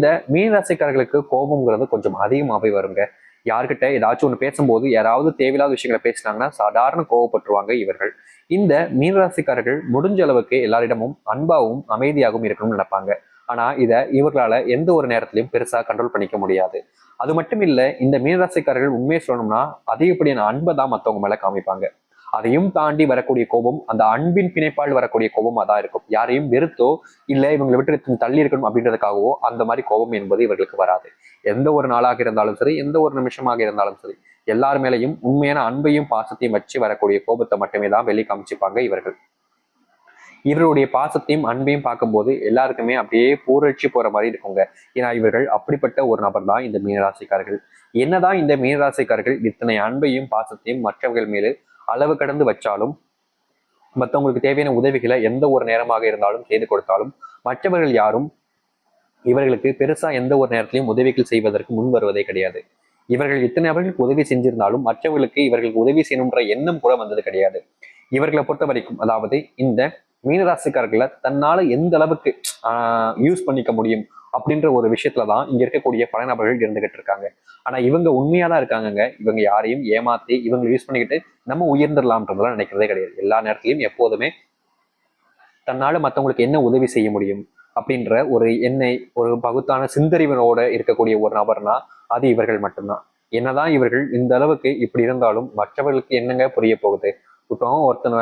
இந்த மீன ராசிக்காரர்களுக்கு கோபம்ங்கிறது கொஞ்சம் அதிகமாகவே வருங்க. யார்கிட்ட ஏதாச்சும் ஒன்று பேசும்போது யாராவது தேவையில்லாத விஷயங்களை பேசினாங்கன்னா சாதாரண கோவப்பட்டுருவாங்க இவர்கள். இந்த மீனராசிக்காரர்கள் முடிஞ்ச அளவுக்கு எல்லாரிடமும் அன்பாகவும் அமைதியாகவும் இருக்கணும்னு நினைப்பாங்க. ஆனா இதை இவர்களால எந்த ஒரு நேரத்திலையும் பெருசா கண்ட்ரோல் பண்ணிக்க முடியாது. அது மட்டும் இல்ல இந்த மீனராசிக்காரர்கள் உண்மையை சொல்லணும்னா அதிகப்படியான அன்பை தான் மற்றவங்க மேல காமிப்பாங்க. அதையும் தாண்டி வரக்கூடிய கோபம் அந்த அன்பின் பிணைப்பால் வரக்கூடிய கோபம் அதான் இருக்கும். யாரையும் வெறுத்தோ இல்ல இவங்களை விட்டு தள்ளி இருக்கணும் அப்படின்றதுக்காகவோ அந்த மாதிரி கோபம் என்பது இவர்களுக்கு வராது. எந்த ஒரு நாளாக இருந்தாலும் சரி எந்த ஒரு நிமிஷமாக இருந்தாலும் சரி எல்லார் மேலையும் உண்மையான அன்பையும் பாசத்தையும் வச்சு வரக்கூடிய கோபத்தை மட்டுமே தான் வெளியே காமிச்சுப்பாங்க இவர்கள். இவருடைய பாசத்தையும் அன்பையும் பார்க்கும்போது எல்லாருக்குமே அப்படியே பூரட்சி போற மாதிரி இருக்குங்க. ஏன்னா இவர்கள் அப்படிப்பட்ட ஒரு நபர் தான் இந்த மீனராசிக்காரர்கள். என்னதான் இந்த மீனராசிக்காரர்கள் இத்தனை அன்பையும் பாசத்தையும் மற்றவர்கள் மேலே அளவு கடந்து வச்சாலும் மற்றவங்களுக்கு தேவையான உதவிகளை எந்த ஒரு நேரமாக இருந்தாலும் செய்து கொடுத்தாலும் மற்றவர்கள் யாரும் இவர்களுக்கு பெருசா எந்த ஒரு நேரத்திலையும் உதவிகள் செய்வதற்கு முன் வருவதே கிடையாது. இவர்கள் இத்தனை அவர்களுக்கு உதவி செஞ்சிருந்தாலும் மற்றவர்களுக்கு இவர்களுக்கு உதவி செய்யணுன்ற எண்ணம் கூட வந்தது கிடையாது. இவர்களை பொறுத்த வரைக்கும் அதாவது இந்த மீனராசிக்காரர்களை தன்னால எந்த அளவுக்கு யூஸ் பண்ணிக்க முடியும் அப்படின்ற ஒரு விஷயத்துலதான் இங்க இருக்கக்கூடிய பல நபர்கள் இருந்துகிட்டு இருக்காங்க. ஆனா இவங்க உண்மையா தான் இருக்காங்கங்க. இவங்க யாரையும் ஏமாத்தி இவங்க யூஸ் பண்ணிக்கிட்டு நம்ம உயர்ந்துடலாம்ன்றதெல்லாம் நினைக்கிறதே கிடையாது. எல்லா நேரத்திலையும் எப்போதுமே தன்னால மற்றவங்களுக்கு என்ன உதவி செய்ய முடியும் அப்படின்ற ஒரு எண்ணெய் ஒரு பகுத்தான சிந்தறிவனோட இருக்கக்கூடிய ஒரு நபர்னா அது இவர்கள் மட்டும்தான். என்னதான் இவர்கள் இந்த அளவுக்கு இப்படி இருந்தாலும் மற்றவர்களுக்கு என்னங்க புரிய போகுது? இப்போ ஒருத்தன்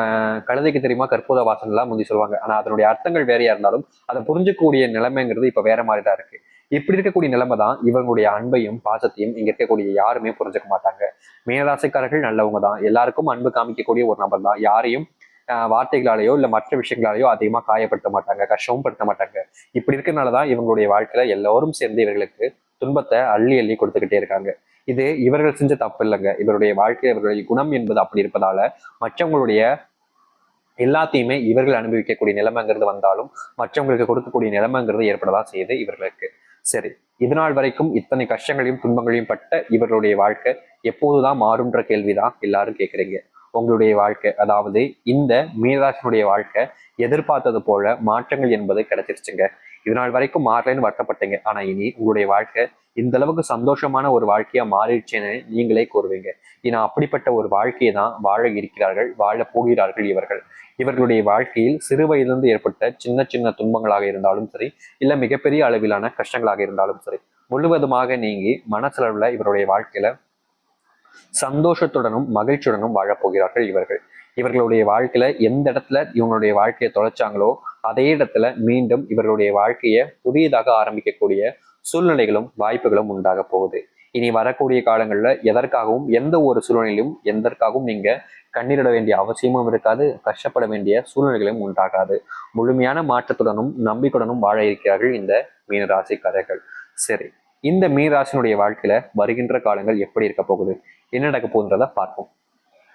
கழுதைக்கு தெரியுமா கற்பூர வாசனைலாம் முந்தி சொல்லுவாங்க. ஆனா அதனுடைய அர்த்தங்கள் வேறையா இருந்தாலும் அதை புரிஞ்சக்கூடிய நிலைமைங்கிறது இப்ப வேற மாதிரி தான் இருக்கு. இப்படி இருக்கக்கூடிய நிலைமை தான் இவங்களுடைய அன்பையும் பாசத்தையும் இங்க இருக்கக்கூடிய யாருமே புரிஞ்சுக்க மாட்டாங்க. மீனராசிக்காரர்கள் நல்லவங்க தான். எல்லாருக்கும் அன்பு காமிக்கக்கூடிய ஒரு நபர் தான். யாரையும் வார்த்தைகளாலேயோ இல்லை மற்ற விஷயங்களாலேயோ அதிகமாக காயப்படுத்த மாட்டாங்க கஷ்டமும் படுத்த மாட்டாங்க. இப்படி இருக்கிறனாலதான் இவங்களுடைய வாழ்க்கையில எல்லோரும் சேர்ந்து இவர்களுக்கு துன்பத்தை அள்ளி அள்ளி கொடுத்துக்கிட்டே இருக்காங்க. இது இவர்கள் செஞ்ச தப்பு இல்லைங்க இவருடைய வாழ்க்கை இவருடைய குணம் என்பது அப்படி இருப்பதால மற்றவங்களுடைய எல்லாத்தையுமே இவர்கள் அனுபவிக்கக்கூடிய நிலைமைங்கிறது வந்தாலும் மற்றவங்களுக்கு கொடுக்கக்கூடிய நிலைமைங்கிறது ஏற்படதான் செய்யுது இவர்களுக்கு. சரி இதனால் வரைக்கும் இத்தனை கஷ்டங்களையும் துன்பங்களையும் பட்ட இவர்களுடைய வாழ்க்கை எப்போதுதான் மாறும்ன்ற கேள்விதான் எல்லாரும் கேட்குறீங்க. உங்களுடைய வாழ்க்கை அதாவது இந்த மீனராசினுடைய வாழ்க்கை எதிர்பார்த்தது போல மாற்றங்கள் என்பது கிடைச்சிருச்சுங்க. இதனால் வரைக்கும் மாறலைன்னு வருத்தப்பட்டீங்க. ஆனா இனி உங்களுடைய வாழ்க்கை இந்த அளவுக்கு சந்தோஷமான ஒரு வாழ்க்கையா மாறிடுச்சுன்னு நீங்களே கூறுவீங்க. ஏன்னா அப்படிப்பட்ட ஒரு வாழ்க்கையை தான் வாழ இருக்கிறார்கள் வாழ போகிறார்கள் இவர்கள். இவர்களுடைய வாழ்க்கையில் சிறு வயதிலிருந்து ஏற்பட்ட சின்ன சின்ன துன்பங்களாக இருந்தாலும் சரி இல்ல மிகப்பெரிய அளவிலான கஷ்டங்களாக இருந்தாலும் சரி முழுவதுமாக நீங்கி மனசளவுல இவருடைய வாழ்க்கையில சந்தோஷத்துடனும் மகிழ்ச்சியுடனும் வாழப்போகிறார்கள் இவர்கள். இவர்களுடைய வாழ்க்கையில எந்த இடத்துல இவங்களுடைய வாழ்க்கையை தொலைச்சாங்களோ அதே இடத்துல மீண்டும் இவர்களுடைய வாழ்க்கையை புதியதாக ஆரம்பிக்கக்கூடிய சூழ்நிலைகளும் வாய்ப்புகளும் உண்டாக போகுது. இனி வரக்கூடிய காலங்களில் எதற்காகவும் எந்த ஒரு சூழ்நிலையிலும் எதற்காகவும் நீங்க கண்ணீரிட வேண்டிய அவசியமும் இருக்காது கஷ்டப்பட வேண்டிய சூழ்நிலைகளும் உண்டாகாது. முழுமையான மாற்றத்துடனும் நம்பிக்கையுடனும் வாழ இருக்கிறார்கள் இந்த மீனராசிக்காரர்கள். சரி இந்த மீனராசினுடைய வாழ்க்கையில வருகின்ற காலங்கள் எப்படி இருக்க போகுது? என்ன நடக்க போகுதுன்றதை பார்ப்போம்.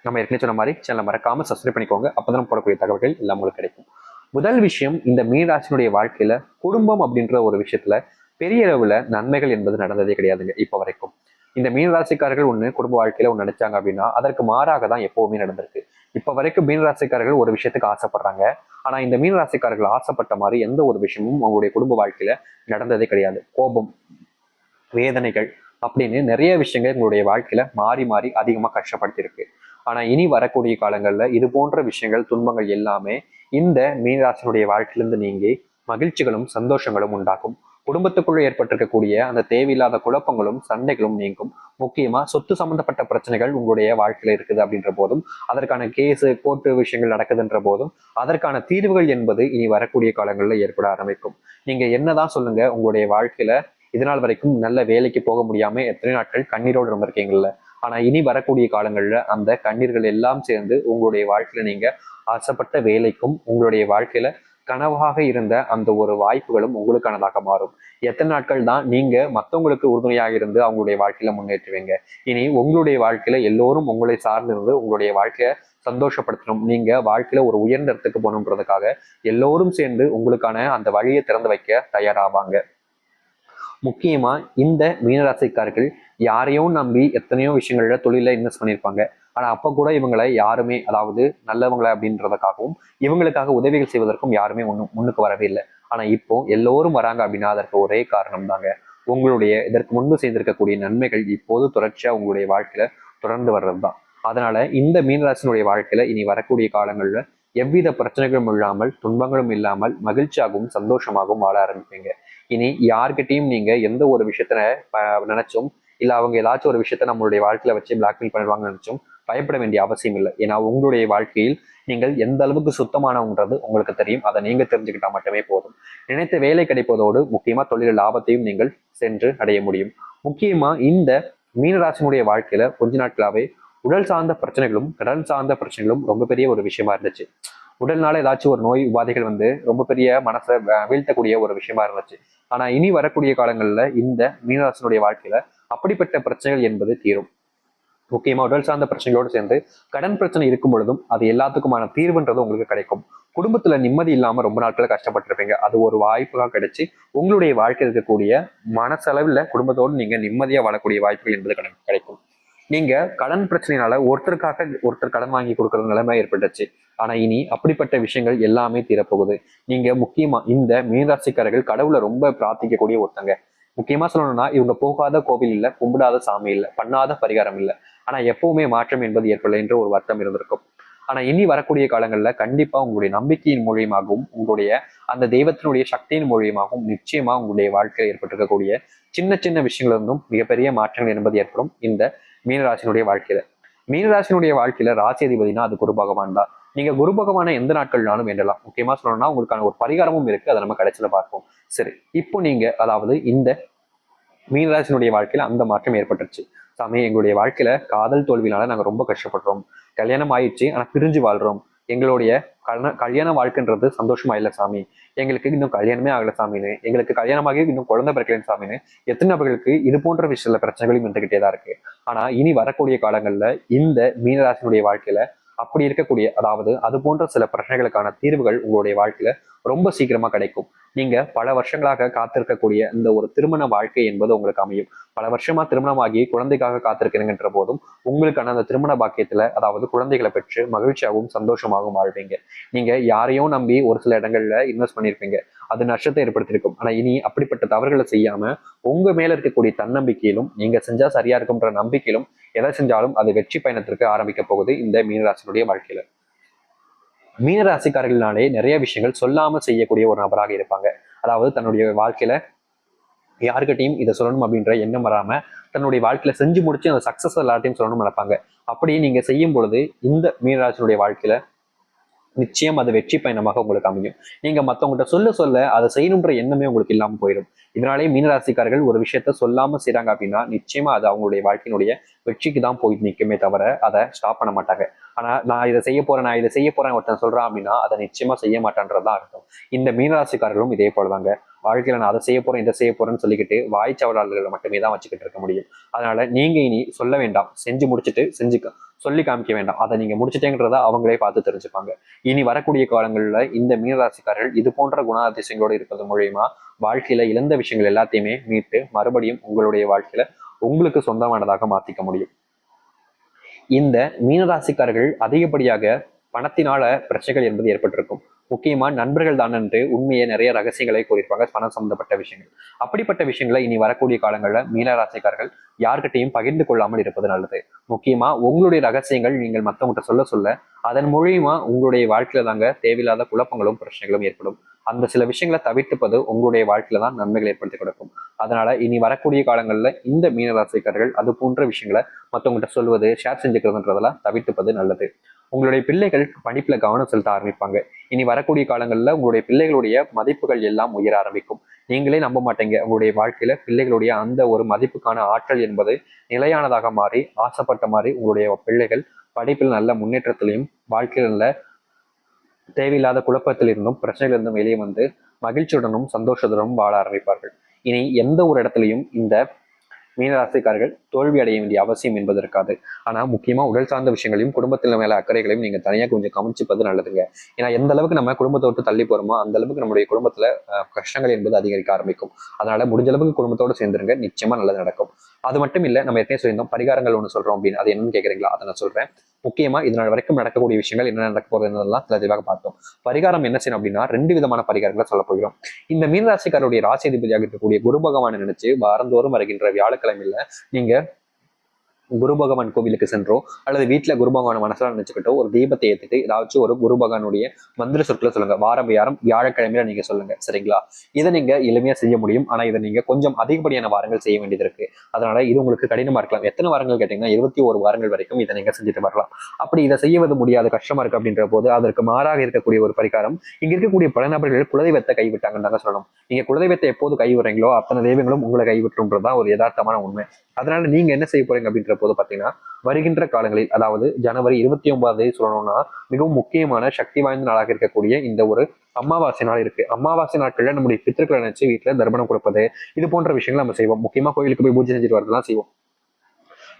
நம்ம ஏற்கனவே சொன்ன மாதிரி சேனலை மறக்காம சப்ஸ்கிரைப் பண்ணிக்கோங்க. அப்பதான் போடக்கூடிய தகவல்கள் எல்லாம் உங்களுக்கு கிடைக்கும். முதல் விஷயம் இந்த மீனராசினுடைய வாழ்க்கையில குடும்பம் அப்படின்ற ஒரு விஷயத்துல பெரிய அளவுல நன்மைகள் என்பது நடந்ததே கிடையாதுங்க இப்போ வரைக்கும். இந்த மீனராசிக்காரர்கள் ஒண்ணு குடும்ப வாழ்க்கையில ஒன்று நினைச்சாங்க அப்படின்னா அதற்கு மாறாக தான் எப்பவுமே நடந்திருக்கு. இப்ப வரைக்கும் மீனராசிக்காரர்கள் ஒரு விஷயத்துக்கு ஆசைப்படுறாங்க. ஆனா இந்த மீனராசிக்காரர்கள் ஆசைப்பட்ட மாதிரி எந்த ஒரு விஷயமும் அவங்களுடைய குடும்ப வாழ்க்கையில நடந்ததே கிடையாது. கோபம் வேதனைகள் அப்படின்னு நிறைய விஷயங்கள் எங்களுடைய வாழ்க்கையில மாறி மாறி அதிகமா கஷ்டப்படுத்தியிருக்கு. ஆனா இனி வரக்கூடிய காலங்கள்ல இது போன்ற விஷயங்கள் துன்பங்கள் எல்லாமே இந்த மீனராசினுடைய வாழ்க்கையிலிருந்து நீங்கி மகிழ்ச்சிகளும் சந்தோஷங்களும் உண்டாகும். குடும்பத்துக்குள்ள ஏற்பட்டிருக்கக்கூடிய அந்த தேவையில்லாத குழப்பங்களும் சண்டைகளும் நீங்கும். முக்கியமா சொத்து சம்பந்தப்பட்ட பிரச்சனைகள் உங்களுடைய வாழ்க்கையில இருக்குது அப்படின்ற போதும் அதற்கான கேஸு கோர்ட்டு விஷயங்கள் நடக்குதுன்ற போதும் அதற்கான தீர்வுகள் என்பது இனி வரக்கூடிய காலங்களில் ஏற்பட ஆரம்பிக்கும். நீங்க என்னதான் சொல்லுங்க உங்களுடைய வாழ்க்கையில இதனால் வரைக்கும் நல்ல வேலைக்கு போக முடியாம எத்தனை நாட்கள் கண்ணீரோடு இருந்திருக்கீங்கல்ல. ஆனா இனி வரக்கூடிய காலங்கள்ல அந்த கண்ணீர்கள் எல்லாம் சேர்ந்து உங்களுடைய வாழ்க்கையில நீங்க ஆசைப்பட்ட வேலைக்கும் உங்களுடைய வாழ்க்கையில கனவாக இருந்த அந்த ஒரு வாய்ப்புகளும் உங்களுக்கானதாக மாறும். எத்தனை நாட்கள் தான் நீங்க மற்றவங்களுக்கு உறுதுணையாக இருந்து அவங்களுடைய வாழ்க்கையில முன்னேற்றுவீங்க. இனி உங்களுடைய வாழ்க்கையில எல்லோரும் உங்களை சார்ந்திருந்து உங்களுடைய வாழ்க்கையை சந்தோஷப்படுத்தணும். நீங்க வாழ்க்கையில ஒரு உயர்ந்த இடத்துக்கு போகணுன்றதுக்காக எல்லோரும் சேர்ந்து உங்களுக்கான அந்த வழியை திறந்து வைக்க தயாராவாங்க. முக்கியமா இந்த மீனராசிக்காரர்கள் யாரையும் நம்பி எத்தனையோ விஷயங்கள்ல தொழில இன்வெஸ்ட் பண்ணியிருப்பாங்க. ஆனா அப்ப கூட இவங்களை யாருமே அதாவது நல்லவங்களை அப்படின்றதுக்காகவும் இவங்களுக்காக உதவிகள் செய்வதற்கும் யாருமே ஒன்றும் முன்னுக்கு வரவே இல்லை. ஆனா இப்போ எல்லோரும் வராங்க அப்படின்னா அதற்கு ஒரே காரணம் தாங்க. உங்களுடைய இதற்கு முன்பு செய்திருக்கக்கூடிய நன்மைகள் இப்போது தொடர்ச்சியா உங்களுடைய வாழ்க்கையில தொடர்ந்து வர்றது தான் அதனால இந்த மீனராசினுடைய வாழ்க்கையில இனி வரக்கூடிய காலங்கள்ல எவ்வித பிரச்சனைகளும் இல்லாமல் துன்பங்களும் இல்லாமல் மகிழ்ச்சியாகவும் சந்தோஷமாகவும் வாழ ஆரம்பிப்பீங்க. இனி யார்கிட்டயும் நீங்க எந்த ஒரு விஷயத்த நினைச்சும் இல்லை அவங்க ஏதாச்சும் ஒரு விஷயத்த நம்மளுடைய வாழ்க்கையில வச்சு பிளாக்மெயில் பண்ணிடுவாங்கன்னு நினைச்சும் பயப்பட வேண்டிய அவசியம் இல்லை. ஏன்னா உங்களுடைய வாழ்க்கையில் நீங்கள் எந்த அளவுக்கு சுத்தமானவங்கிறது உங்களுக்கு தெரியும். அதை நீங்க தெரிஞ்சுக்கிட்டா மட்டுமே போதும். நினைத்த வேலை கிடைப்பதோடு முக்கியமா தொழில் லாபத்தையும் நீங்கள் சென்று அடைய முடியும். முக்கியமா இந்த மீனராசினுடைய வாழ்க்கையில கொஞ்ச நாட்களாவே உடல் சார்ந்த பிரச்சனைகளும் கடல் சார்ந்த பிரச்சனைகளும் ரொம்ப பெரிய ஒரு விஷயமா இருந்துச்சு. உடல்னால ஏதாச்சும் ஒரு நோய் உபாதைகள் வந்து ரொம்ப பெரிய மனசை வீழ்த்தக்கூடிய ஒரு விஷயமா இருந்துச்சு. ஆனா இனி வரக்கூடிய காலங்கள்ல இந்த மீனராசினுடைய வாழ்க்கையில அப்படிப்பட்ட பிரச்சனைகள் என்பது தீரும். முக்கியமா உடல் சார்ந்த பிரச்சனைகளோடு சேர்ந்து கடன் பிரச்சனை இருக்கும் பொழுதும் அது எல்லாத்துக்குமான தீர்வுன்றது உங்களுக்கு கிடைக்கும். குடும்பத்துல நிம்மதி இல்லாம ரொம்ப நாட்கள் கஷ்டப்பட்டிருப்பீங்க. அது ஒரு வாய்ப்பாக கிடைச்சு உங்களுடைய வாழ்க்கை இருக்கக்கூடிய மனசளவில் குடும்பத்தோடு நீங்க நிம்மதியா வாழக்கூடிய வாய்ப்புகள் என்பது கிடைக்கும். நீங்க கடன் பிரச்சனைனால ஒருத்தருக்காக ஒருத்தர் கடன் வாங்கி கொடுக்குற நிலைமை ஏற்பட்டுச்சு ஆனா இனி அப்படிப்பட்ட விஷயங்கள் எல்லாமே தீரப்போகுது. நீங்க முக்கியமா இந்த மீனராசிக்காரர்கள் கடவுளை ரொம்ப பிரார்த்திக்கக்கூடிய ஒருத்தங்க. முக்கியமா சொல்லணும்னா இவங்க போகாத கோவில் இல்ல கும்பிடாத சாமி இல்ல பண்ணாத பரிகாரம் இல்ல. ஆனா எப்பவுமே மாற்றம் என்பது ஏற்படலை என்ற ஒரு வருத்தம் இருந்திருக்கும். ஆனா இனி வரக்கூடிய காலங்கள்ல கண்டிப்பா உங்களுடைய நம்பிக்கையின் மூலியமாகவும் உங்களுடைய அந்த தெய்வத்தினுடைய சக்தியின் மூலியமாகவும் நிச்சயமா உங்களுடைய வாழ்க்கையில் ஏற்பட்டிருக்கக்கூடிய சின்ன சின்ன விஷயங்கள் இருந்தும் மிகப்பெரிய மாற்றங்கள் என்பது ஏற்படும் இந்த மீனராசினுடைய வாழ்க்கையில. மீனராசினுடைய வாழ்க்கையில ராசி அதிபதினா அது குருபகவான் தான். நீங்க குரு பகவானை எந்த நாட்கள்னாலும் வேண்டலாம். முக்கியமா சொல்லணும்னா உங்களுக்கான ஒரு பரிகாரமும் இருக்கு. அதை நம்ம கடைசியில பார்ப்போம். சரி இப்போ நீங்க அதாவது இந்த மீனராசினுடைய வாழ்க்கையில அந்த மாற்றம் ஏற்பட்டுருச்சு. சாமி எங்களுடைய வாழ்க்கையில காதல் தோல்வினால நாங்க ரொம்ப கஷ்டப்படுறோம். கல்யாணம் ஆயிடுச்சு ஆனா பிரிஞ்சு வாழ்றோம். எங்களுடைய கல்யாண கல்யாண வாழ்க்கைன்றது சந்தோஷமா இல்லை சாமி. எங்களுக்கு இன்னும் கல்யாணமே ஆகல சாமின்னு எங்களுக்கு கல்யாணமாகி இன்னும் குழந்தை பிறக்கலன்னு சாமின்னு எத்தனை நபர்களுக்கு இது போன்ற விஷயத்துல பிரச்சனைகளும் இருந்துகிட்டே தான் இருக்கு. ஆனா இனி வரக்கூடிய காலங்கள்ல இந்த மீனராசினுடைய வாழ்க்கையில அப்படி இருக்கக்கூடிய அதாவது அது போன்ற சில பிரச்சனைகளுக்கான தீர்வுகள் உங்களுடைய வாழ்க்கையில ரொம்ப சீக்கிரமா கிடைக்கும். நீங்க பல வருஷங்களாக காத்திருக்கக்கூடிய இந்த ஒரு திருமண வாழ்க்கை என்பது உங்களுக்கு அமையும். பல வருஷமா திருமணமாகி குழந்தைக்காக காத்திருக்கிறீங்கன்ற போதும் உங்களுக்கான அந்த திருமண பாக்கியத்துல அதாவது குழந்தைகளை பெற்று மகிழ்ச்சியாகவும் சந்தோஷமாகவும் வாழ்வீங்க. நீங்க யாரையும் நம்பி ஒரு சில இடங்கள்ல இன்வெஸ்ட் பண்ணியிருப்பீங்க அது நஷ்டத்தை ஏற்படுத்தியிருக்கும். ஆனா இனி அப்படிப்பட்ட தவறுகளை செய்யாம உங்க மேல இருக்கக்கூடிய தன்னம்பிக்கையிலும் நீங்க செஞ்சா சரியா இருக்கும்ன்ற நம்பிக்கையிலும் எதை செஞ்சாலும் அது வெற்றி பயணத்திற்கு ஆரம்பிக்க போகுது இந்த மீனராசினுடைய வாழ்க்கையில. மீனராசிக்காரர்களாலே நிறைய விஷயங்கள் சொல்லாமல் செய்யக்கூடிய ஒரு நபராக இருப்பாங்க. அதாவது தன்னுடைய வாழ்க்கையில யாருக்கிட்டையும் இதை சொல்லணும் அப்படின்ற எண்ணம் வராம தன்னுடைய வாழ்க்கையில செஞ்சு முடிச்சு அந்த சக்சஸ் எல்லாத்தையும் சொல்லணும்னு நினைப்பாங்க. அப்படி நீங்க செய்யும் பொழுது இந்த மீனராசினுடைய வாழ்க்கையில நிச்சயம் அது வெற்றி பயணமாக உங்களுக்கு அமையும். நீங்க மத்தவங்ககிட்ட சொல்ல சொல்ல அதை செய்யணுன்ற எண்ணமே உங்களுக்கு இல்லாம போயிடும். இதனாலே மீனராசிக்காரர்கள் ஒரு விஷயத்த சொல்லாம செய்றாங்க அப்படின்னா நிச்சயமா அது அவங்களுடைய வாழ்க்கையினுடைய வெற்றிக்கு தான் போய் நிற்குமே தவிர அதை ஸ்டாப் பண்ண மாட்டாங்க. ஆனா நான் இதை செய்ய போறேன் நான் இதை செய்ய போறேன் ஒருத்தன் சொல்றான் அப்படின்னா அதை நிச்சயமா செய்ய மாட்டேன்றதுதான் அர்த்தம். இந்த மீனராசிக்காரர்களும் இதே போலதாங்க. வாழ்க்கையில நான் அதை செய்ய போகிறேன் இதை செய்ய போகிறேன்னு சொல்லிக்கிட்டு வாய்ச்சவடாளர்களை மட்டுமே தான் வச்சுக்கிட்டு இருக்க முடியும். அதனால நீங்க இனி சொல்ல வேண்டாம். செஞ்சு முடிச்சுட்டு செஞ்சுக்க சொல்லி காமிக்க வேண்டாம். அதை நீங்க முடிச்சிட்டேங்கிறத அவங்களே பார்த்து தெரிஞ்சுப்பாங்க. இனி வரக்கூடிய காலங்களில் இந்த மீனராசிக்காரர்கள் இது போன்ற குணாதிசயங்களோடு இருப்பது மூலியமா வாழ்க்கையில இழந்த விஷயங்கள் எல்லாத்தையுமே மீட்டு மறுபடியும் உங்களுடைய வாழ்க்கையில உங்களுக்கு சொந்தமானதாக மாத்திக்க முடியும். இந்த மீனராசிக்காரர்கள் அதிகப்படியாக பணத்தினால பிரச்சனைகள் என்பது ஏற்பட்டிருக்கும். முக்கியமா நண்பர்கள் தானன்று என்று உண்மையை நிறைய ரகசியங்களை கூறியிருப்பாங்க பணம் சம்மந்தப்பட்ட விஷயங்கள். அப்படிப்பட்ட விஷயங்களை இனி வரக்கூடிய காலங்களில் மீனராசிக்காரர்கள் யார்கிட்டையும் பகிர்ந்து கொள்ளாமல் இருப்பது நல்லது. முக்கியமா உங்களுடைய ரகசியங்கள் நீங்கள் மற்றவங்கிட்ட சொல்ல சொல்ல அதன் மூலியமா உங்களுடைய வாழ்க்கையில தாங்க தேவையில்லாத குழப்பங்களும் பிரச்சனைகளும் ஏற்படும். அந்த சில விஷயங்களை தவிர்த்துப்பது உங்களுடைய வாழ்க்கையில தான் நன்மைகள் ஏற்படுத்தி கொடுக்கும். அதனால இனி வரக்கூடிய காலங்களில் இந்த மீனராசிக்காரர்கள் அது போன்ற விஷயங்களை மற்றவங்ககிட்ட சொல்வது ஷேர் செஞ்சுக்கிறதுன்றதெல்லாம் தவிர்த்துப்பது நல்லது. உங்களுடைய பிள்ளைகள் படிப்புல கவனம் செலுத்த ஆரம்பிப்பாங்க. இனி வரக்கூடிய காலங்கள்ல உங்களுடைய பிள்ளைகளுடைய மதிப்புகள் எல்லாம் உயர ஆரம்பிக்கும். நீங்களே நம்ப மாட்டீங்க. உங்களுடைய வாழ்க்கையில பிள்ளைகளுடைய அந்த ஒரு மதிப்புக்கான ஆற்றல் என்பது நிலையானதாக மாறி ஆசைப்பட்ட மாதிரி உங்களுடைய பிள்ளைகள் படிப்பில் நல்ல முன்னேற்றத்திலையும் வாழ்க்கையில் நல்ல தேவையில்லாத குழப்பத்திலிருந்தும் பிரச்சனையிலிருந்தும் வெளியே வந்து மகிழ்ச்சியுடனும் சந்தோஷத்துடனும் வாழ ஆரம்பிப்பார்கள். இனி எந்த ஒரு இடத்துலையும் இந்த மீனராசிக்காரர்கள் தோல்வி அடைய வேண்டிய அவசியம் என்பது இருக்காது. ஆனா முக்கியமா உடல் சார்ந்த விஷயங்களையும் குடும்பத்தில் மேல அக்கறைகளையும் நீங்க தனியா கொஞ்சம் கவனிச்சுப்பது நல்லதுங்க. ஏன்னா எந்த அளவுக்கு நம்ம குடும்பத்தை விட்டு தள்ளி போறோமோ அந்த அளவுக்கு நம்முடைய குடும்பத்துல கஷ்டங்கள் என்பது அதிகரிக்க ஆரம்பிக்கும். அதனால முடிஞ்ச அளவுக்கு குடும்பத்தோட சேர்ந்துருங்க. நிச்சயமா நல்லது நடக்கும். அது மட்டும் இல்ல நம்ம எத்தனை சொல்லியிருந்தோம். பரிகாரங்கள் ஒன்று சொல்றோம் அப்படின்னு. அது என்னன்னு கேட்குறீங்களா அதை நான் சொல்றேன். முக்கியமா இதனால் வரைக்கும் நடக்கக்கூடிய விஷயங்கள் என்ன நடக்க போறதுலாம் தெளிவாக பார்த்தோம். பரிகாரம் என்ன செய்யணும் அப்படின்னா ரெண்டு விதமான பரிகாரங்களை சொல்ல போகிறோம். இந்த மீனராசிக்காரருடைய ராசி அதிபதியாக இருக்கக்கூடிய குரு பகவானை நினைச்சு வாரந்தோறும் வருகின்ற வியாழக்கிழமையில நீங்க குரு பகவான் கோவிலுக்கு சென்றோ அல்லது வீட்டுல குரு பகவான் மனசில் நினைச்சுக்கிட்டோ ஒரு தீபத்தை ஏற்றிட்டு ஏதாச்சும் ஒரு குரு பகவானுடைய மந்திர சொற்களை சொல்லுங்க. வாரம் வாரம் வியாழக்கிழமையில நீங்க சொல்லுங்க. சரிங்களா? இதை நீங்க எளிமையா செய்ய முடியும். ஆனா இதை நீங்க கொஞ்சம் அதிகப்படியான வாரங்கள் செய்ய வேண்டியது இருக்கு. அதனால இது உங்களுக்கு கடினமா இருக்கலாம். எத்தனை வாரங்கள் கேட்டீங்கன்னா இருபத்தி ஒரு வாரங்கள் வரைக்கும் இதை நீங்க செஞ்சுட்டு வரலாம். அப்படி இதை செய்வது முடியாது கஷ்டமா இருக்கு அப்படின்ற போது அதற்கு மாறாக இருக்கக்கூடிய ஒரு பரிகாரம் இங்க இருக்கக்கூடிய பல நபர்கள் குலதெய்வத்தை கைவிட்டாங்கன்னு தாங்க சொல்லணும். நீங்க குலதெய்வத்தை எப்போது கைவிடுறீங்களோ அத்தனை தெய்வங்களும் உங்களை கைவிட்டுன்றதுதான் ஒரு யதார்த்தமான உண்மை. அதனால நீங்க என்ன செய்ய போறீங்க அப்படின்ற போது பார்த்தீங்கன்னா வருகின்ற காலங்களில் அதாவது ஜனவரி இருபத்தி ஒன்பதாம் தேதி சொல்லணும்னா மிகவும் முக்கியமான சக்தி வாய்ந்த நாளாக இருக்கக்கூடிய இந்த ஒரு அமாவாசை நாள் இருக்கு. அமாவாசை நாட்கள்ல நம்முடைய பித்திருக்களை நினைச்சு வீட்டுல தர்ப்பணம் கொடுப்பது இது போன்ற விஷயங்கள் நம்ம செய்வோம். முக்கியமா கோயிலுக்கு போய் பூஜை செஞ்சுட்டு வரதெல்லாம் செய்வோம்.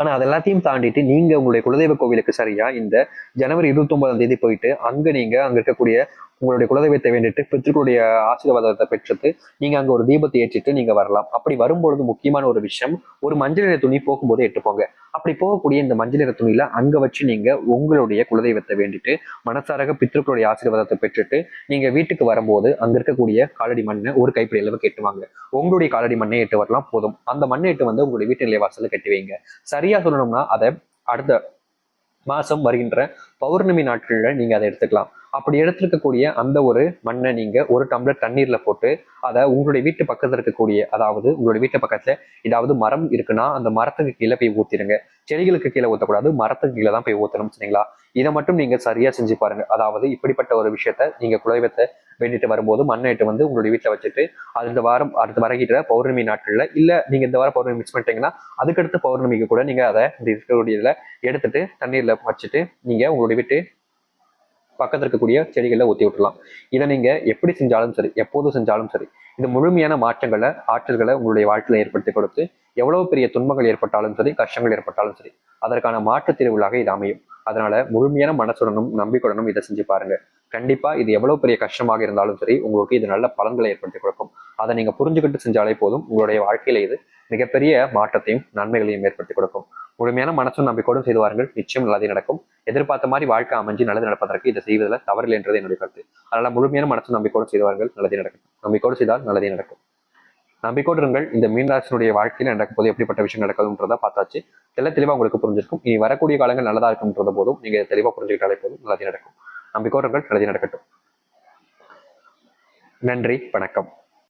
ஆனா அது எல்லாத்தையும் தாண்டிட்டு நீங்க உங்களுடைய குலதெய்வ கோவிலுக்கு சரியா இந்த ஜனவரி இருபத்தி ஒன்பதாம் தேதி போயிட்டு அங்க நீங்க அங்க இருக்கக்கூடிய உங்களுடைய குலதெய்வத்தை வேண்டிட்டு பித்ருக்களுடைய ஆசீர்வாதத்தை பெற்றுட்டு நீங்க அங்க ஒரு தீபத்தை ஏற்றிட்டு நீங்க வரலாம். அப்படி வரும்பொழுது முக்கியமான ஒரு விஷயம் ஒரு மஞ்சள் நிற துணி போகும்போது எட்டு போங்க அப்படி போகக்கூடிய இந்த மஞ்சள் நிற துணியில அங்க வச்சு நீங்க உங்களுடைய குலதெய்வத்தை வேண்டிட்டு மனசாரக பித்ருக்களுடைய ஆசீர்வாதத்தை பெற்றுட்டு நீங்க வீட்டுக்கு வரும்போது அங்க இருக்கக்கூடிய காலடி மண்ணை ஒரு கைப்பிடி அளவுக்கு எட்டுவாங்க உங்களுடைய காலடி மண்ணை எட்டு வரலாம் போதும். அந்த மண்ணை எட்டு வந்து உங்களுடைய வீட்டு நிலைவாசல கட்டி வைங்க. சரியா சொல்லணும்னா அதை அடுத்த மாதம் வருகின்ற பௌர்ணமி நாட்களில் நீங்கள் அதை எடுத்துக்கலாம். அப்படி எடுத்துருக்கக்கூடிய அந்த ஒரு மண்ணை நீங்கள் ஒரு டம்ளர் தண்ணீரில் போட்டு அதை உங்களுடைய வீட்டு பக்கத்தில் இருக்கக்கூடிய அதாவது உங்களுடைய வீட்டு பக்கத்தில் ஏதாவது மரம் இருக்குன்னா அந்த மரத்துக்கு கீழே போய் ஊற்றிடுங்க செடிகளுக்கு கீழே ஊற்றக்கூடாது மரத்துக்கு கீழே தான் போய் ஊற்றணும் சரிங்களா? இதை மட்டும் நீங்கள் சரியாக செஞ்சு பாருங்க. அதாவது இப்படிப்பட்ட ஒரு விஷயத்த நீங்கள் குலதெய்வத்தை வேண்டிட்டு வரும்போது மண்ணை வந்து உங்களுடைய வீட்டில் வச்சுட்டு அடுத்த வாரம் அடுத்த வரகிட்ட பௌர்ணமி நாட்களில் இல்ல நீங்க இந்த வாரம் பௌர்ணமி மிஸ் பண்ணிட்டீங்கன்னா அதுக்கடுத்து பௌர்ணமிக்கு கூட நீங்க அதை இந்த இருக்கக்கூடிய இதில் எடுத்துட்டு தண்ணீர்ல வச்சுட்டு நீங்க உங்களுடைய வீட்டு பக்கத்துல இருக்கக்கூடிய செடிகளை ஊற்றி விட்டுலாம் இதை நீங்க எப்படி செஞ்சாலும் சரி எப்போதும் செஞ்சாலும் சரி இந்த முழுமையான மாற்றங்களை ஆற்றல்களை உங்களுடைய வாழ்க்கையில் ஏற்படுத்தி கொடுத்து எவ்வளவு பெரிய துன்பங்கள் ஏற்பட்டாலும் சரி கஷ்டங்கள் ஏற்பட்டாலும் சரி அதற்கான மாற்றுத் தீர்வுகளாக இது அமையும். அதனால முழுமையான மனசுடனும் நம்பிக்கையுடனும் இதை செஞ்சு பாருங்க. கண்டிப்பா இது எவ்வளவு பெரிய கஷ்டமாக இருந்தாலும் சரி உங்களுக்கு இது நல்ல பலன்களை ஏற்படுத்தி கொடுக்கும். அதை நீங்க புரிஞ்சுக்கிட்டு செஞ்சாலே போதும் உங்களுடைய வாழ்க்கையில இது மிகப்பெரிய மாற்றத்தையும் நன்மைகளையும் ஏற்படுத்தி கொடுக்கும். முழுமையான மனசும் நம்பிக்கையோடும் செய்து வாருங்கள். நிச்சயம் நல்லதே நடக்கும். எதிர்பார்த்த மாதிரி வாழ்க்கை அமைஞ்சு நல்லது நடப்பதற்கு இதை செய்வதில் தவறில்லை என்றது என்னுடைய கருத்து. அதனால முழுமையான மனசும் நம்பிக்கையோடு செய்து வாருங்கள். நல்லதே நடக்கும். நம்பிக்கையோடு செய்தால் நல்லதே நடக்கும். நம்பிக்கோடு இருங்கள். இந்த மீனராசினுடைய வாழ்க்கையில் நடக்கும் போது எப்படிப்பட்ட விஷயம் நடக்குதுன்றதை பார்த்தாச்சு. தெல்ல தெளிவா உங்களுக்கு புரிஞ்சிருக்கும். இனி வரக்கூடிய காலங்கள் நல்லதா இருக்கும்ன்றத போதும். நீங்க தெளிவா புரிஞ்சுக்கிட்டாலே போதும். நல்லதே நடக்கும். நம்பிக்கையோடு எழுதி நடக்கட்டும். நன்றி வணக்கம்.